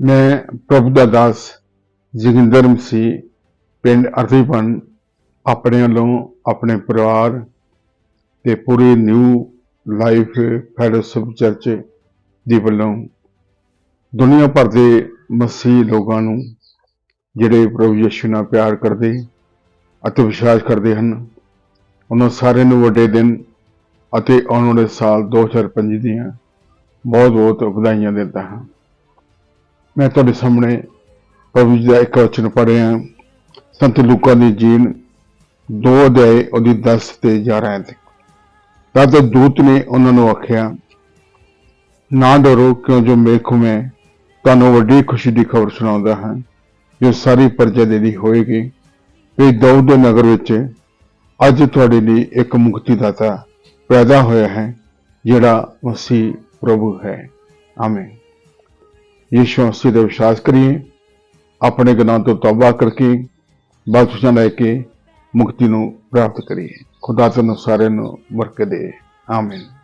ਮੈਂ ਪ੍ਰਭੂ ਦਾ ਦਾਸ ਜੋਗਿੰਦਰ ਮਸੀਹ ਪਿੰਡ ਅਰਥੀਪਨ ਆਪਣੇ ਵੱਲੋਂ ਆਪਣੇ ਪਰਿਵਾਰ ਤੇ ਪੂਰੀ ਨਿਊ ਲਾਈਫ ਫੈਲੋਸ਼ਿਪ ਚਰਚ ਦੀ ਵੱਲੋਂ ਦੁਨੀਆ ਭਰ ਦੇ ਮਸੀਹ ਲੋਕਾਂ ਨੂੰ ਜਿਹੜੇ ਪ੍ਰਭੂ ਯਿਸੂ ਨਾਲ ਪਿਆਰ ਕਰਦੇ ਅਤੇ ਵਿਸ਼ਵਾਸ ਕਰਦੇ ਹਨ, ਉਹਨਾਂ ਸਾਰਿਆਂ ਨੂੰ ਵੱਡੇ ਦਿਨ ਅਤੇ ਆਉਣ ਵਾਲੇ ਸਾਲ 2025 ਦੀਆਂ ਬਹੁਤ ਬਹੁਤ ਵਧਾਈਆਂ ਦਿੰਦਾ ਹਾਂ। ਮੈਂ ਤੁਹਾਡੇ ਸਾਹਮਣੇ ਪ੍ਰਭੂ ਜੀ ਦਾ ਇੱਕ ਵਚਨ ਪੜ੍ਹਿਆ। ਸੰਤ ਲੂਕਾ ਦੀ ਜੀਨ ਦੋ ਅਧਿਆਏ ਉਹਦੀ 10 ਤੇ 11 ਤੇ ਤਦ ਦੂਤ ਨੇ ਉਹਨਾਂ ਨੂੰ ਆਖਿਆ, ਨਾ ਡਰੋ, ਕਿਉਂ ਜੋ ਮੇਖੋ ਮੈਂ ਤੁਹਾਨੂੰ ਵੱਡੀ ਖੁਸ਼ੀ ਦੀ ਖਬਰ ਸੁਣਾਉਂਦਾ ਹਾਂ, ਜੋ ਸਾਰੀ ਪ੍ਰਜਾ ਦੇ ਲਈ ਹੋਏਗੀ। ਵੀ ਦਾਊਦ ਦੇ ਨਗਰ ਵਿੱਚ ਅੱਜ ਤੁਹਾਡੇ ਲਈ ਇੱਕ ਮੁਕਤੀਦਾਤਾ ਪੈਦਾ ਹੋਇਆ ਹੈ, ਜਿਹੜਾ ਮਸੀਹ ਪ੍ਰਭੂ ਹੈ। ਆਮੀਨ। ਯੀਸ਼ੂ ਮਸੀਹ ਦੇ ਵਿਸ਼ਵਾਸ ਕਰੀਏ, ਆਪਣੇ ਗੁਨਾਹ ਤੋਂ ਤੌਬਾ ਕਰਕੇ ਬਖਸ਼ਿਸ਼ਾਂ ਲੈ ਕੇ ਮੁਕਤੀ ਨੂੰ ਪ੍ਰਾਪਤ ਕਰੀਏ। ਖੁਦਾ ਤੁਹਾਨੂੰ ਸਾਰਿਆਂ ਨੂੰ ਬਰਕਤ ਦੇ। ਆਮੀਨ।